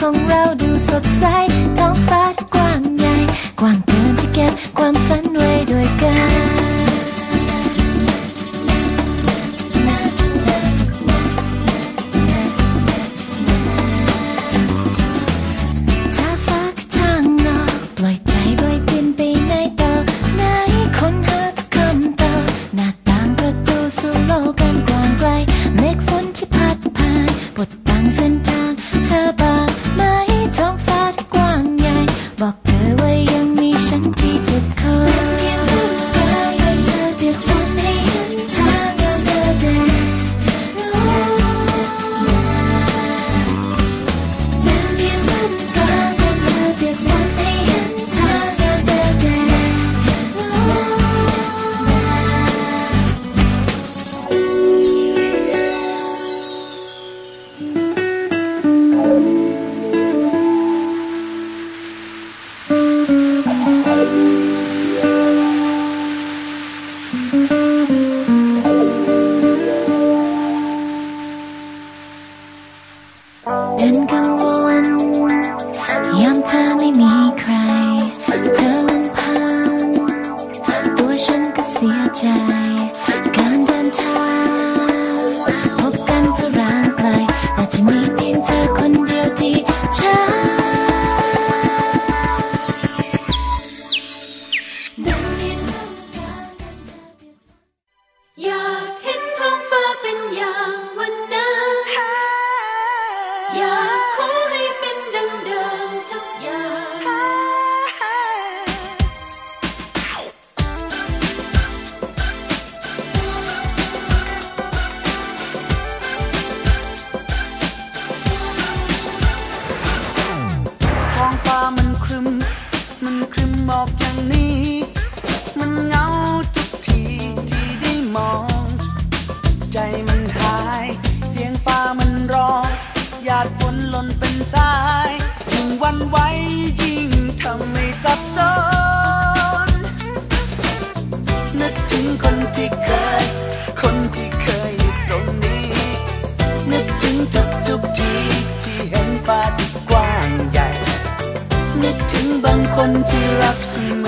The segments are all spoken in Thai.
ของเราดูสดใสท้องฟ้ากว้างใหญ่ กว้างเกินจะเก็บความ dan keluhanmu yang tak mimpi. สายยิ่งวันไว้ยิ่งทำให้สับสนนึกถึงคนที่เคย คนที่เคยอตรงนี้ นึกถึงทุกทุกทีที่เห็นป่าที่กว้างใหญ่ นึกถึงบางคนที่รักเสมอ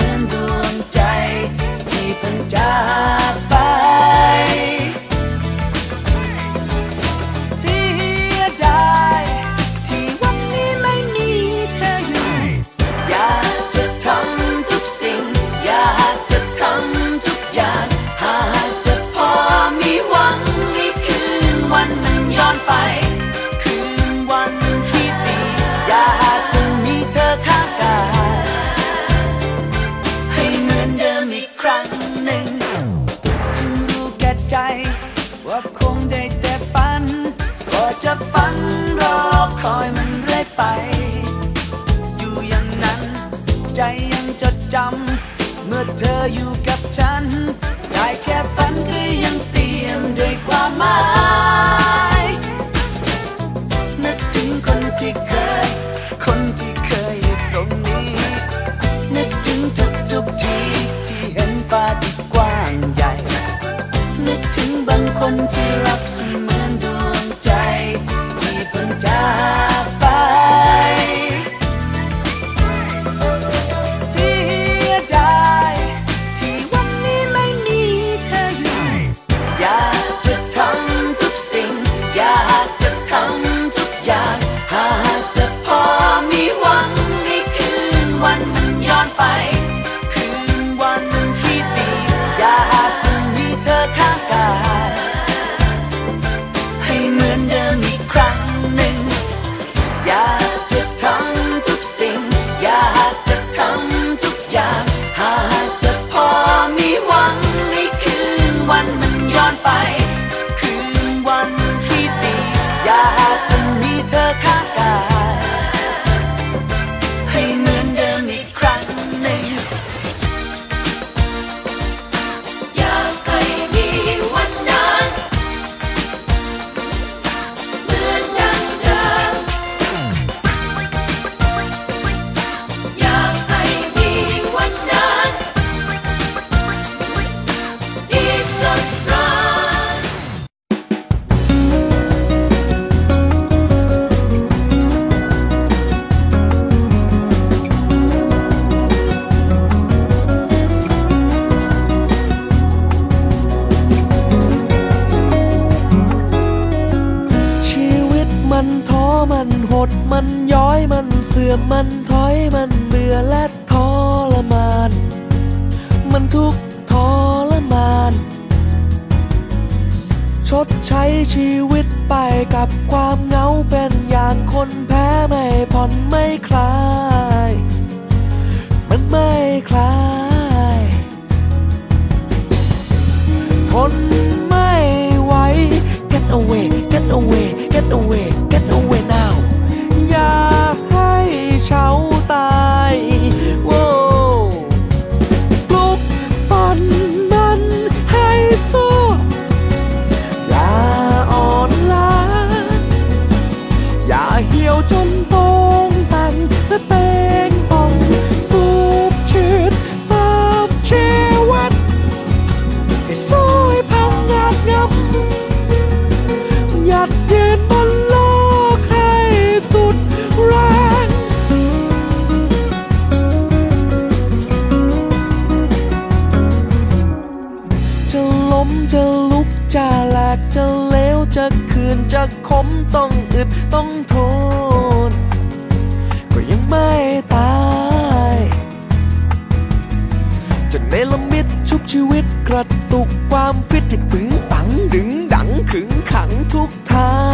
กับฉัน ได้แค่ฝันก็ยังเตรียมด้วยความหมาย มันย้อยมันเสื่อมมันถอยมันเบื่อและทรมาน มันทุกทรมาน ชดใช้ชีวิตไปกับความเหงาเป็นอย่างคนแพ้ไม่ผ่อนไม่คลาย chân tôi. ต้องอึดต้องทน ก็ยังไม่ตาย จะเนลมิตชุบชีวิตกระตุกความฟิตให้ปึงปังดึงดังขึงขังทุกทาง